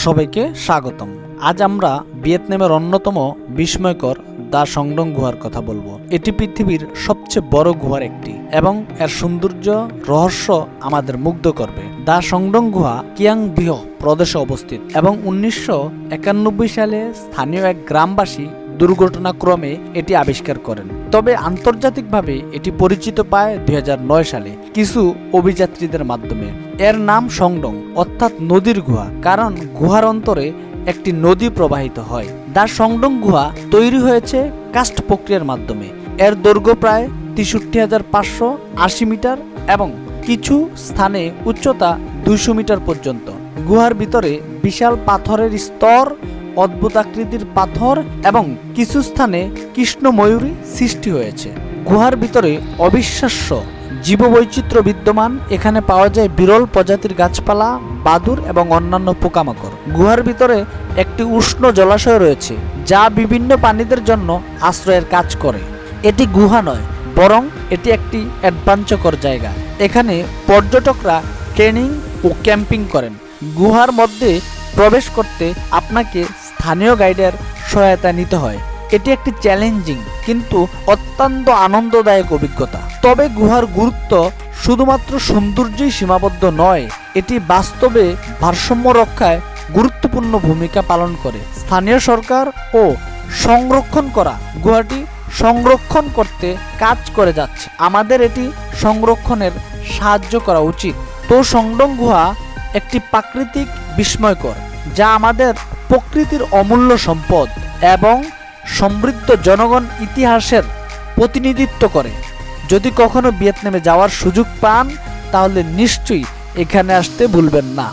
সবাইকে স্বাগতম। আজ আমরা ভিয়েতনামের অন্যতম বিস্ময়কর দা সংডং গুহার কথা বলব। এটি পৃথিবীর সবচেয়ে বড় গুহার একটি এবং এর সৌন্দর্য, রহস্য আমাদের মুগ্ধ করবে। দা সংডং গুহা কিয়াং বিহ প্রদেশে অবস্থিত এবং উনিশশো একানব্বই সালে স্থানীয় এক গ্রামবাসী দুর্ঘটনাক্রমে এটি আবিষ্কার করেন। তবে আন্তর্জাতিকভাবে এটি পরিচিত পায় দু হাজার নয় সালে কিছু অভিযাত্রীদের মাধ্যমে। এর নাম সংডং, অর্থাৎ নদীর গুহা, কারণ গুহার অন্তরে একটি নদী প্রবাহিত হয়। দা সংডং গুহা তৈরি হয়েছে কাস্ট প্রক্রিয়ার মাধ্যমে। এর দৈর্ঘ্য প্রায় তেষট্টি হাজার পাঁচশো আশি মিটার এবং কিছু স্থানে উচ্চতা দুইশো মিটার পর্যন্ত। গুহার ভিতরে বিশাল পাথরের স্তর অদ্ভুত আকৃতির পাথর এবং কিছু স্থানে কৃষ্ণ ময়ূরী সৃষ্টি হয়েছে। গুহার ভিতরে অবিশ্বাস্য, জীববৈচিত্র্য বিদ্যমান। এখানে পাওয়া যায় বিরল প্রজাতির গাছপালা, বাদুর এবং অন্যান্য পোকামাকড়। গুহার ভিতরে একটি উষ্ণ জলাশয় রয়েছে, যা বিভিন্ন প্রাণীদের জন্য আশ্রয়ের কাজ করে। এটি গুহা নয়, বরং এটি একটি অ্যাডভেঞ্চকর জায়গা। এখানে পর্যটকরা ট্রেনিং ও ক্যাম্পিং করেন। গুহার মধ্যে প্রবেশ করতে আপনাকে স্থানীয় গাইডের সহায়তা নিতে হয়। এটি একটি চ্যালেঞ্জিং কিন্তু অত্যন্ত আনন্দদায়ক অভিজ্ঞতা। তবে গুহার গুরুত্ব শুধুমাত্র সৌন্দর্যই সীমাবদ্ধ নয়, এটি বাস্তবে ভারসাম্য রক্ষায় গুরুত্বপূর্ণ ভূমিকা পালন করে। স্থানীয় সরকার ও সংরক্ষণ করা গুহাটি সংরক্ষণ করতে কাজ করে যাচ্ছে। আমাদের এটি সংরক্ষণের সাহায্য করা উচিত। তো সংডং গুহা একটি প্রাকৃতিক বিস্ময়কর, যা আমাদের প্রকৃতির অমূল্য সম্পদ এবং সমৃদ্ধ জনগণ ইতিহাসের প্রতিনিধিত্ব করে। যদি কখনো ভিয়েতনামে যাওয়ার সুযোগ পান, তাহলে নিশ্চয়ই এখানে আসতে ভুলবেন না।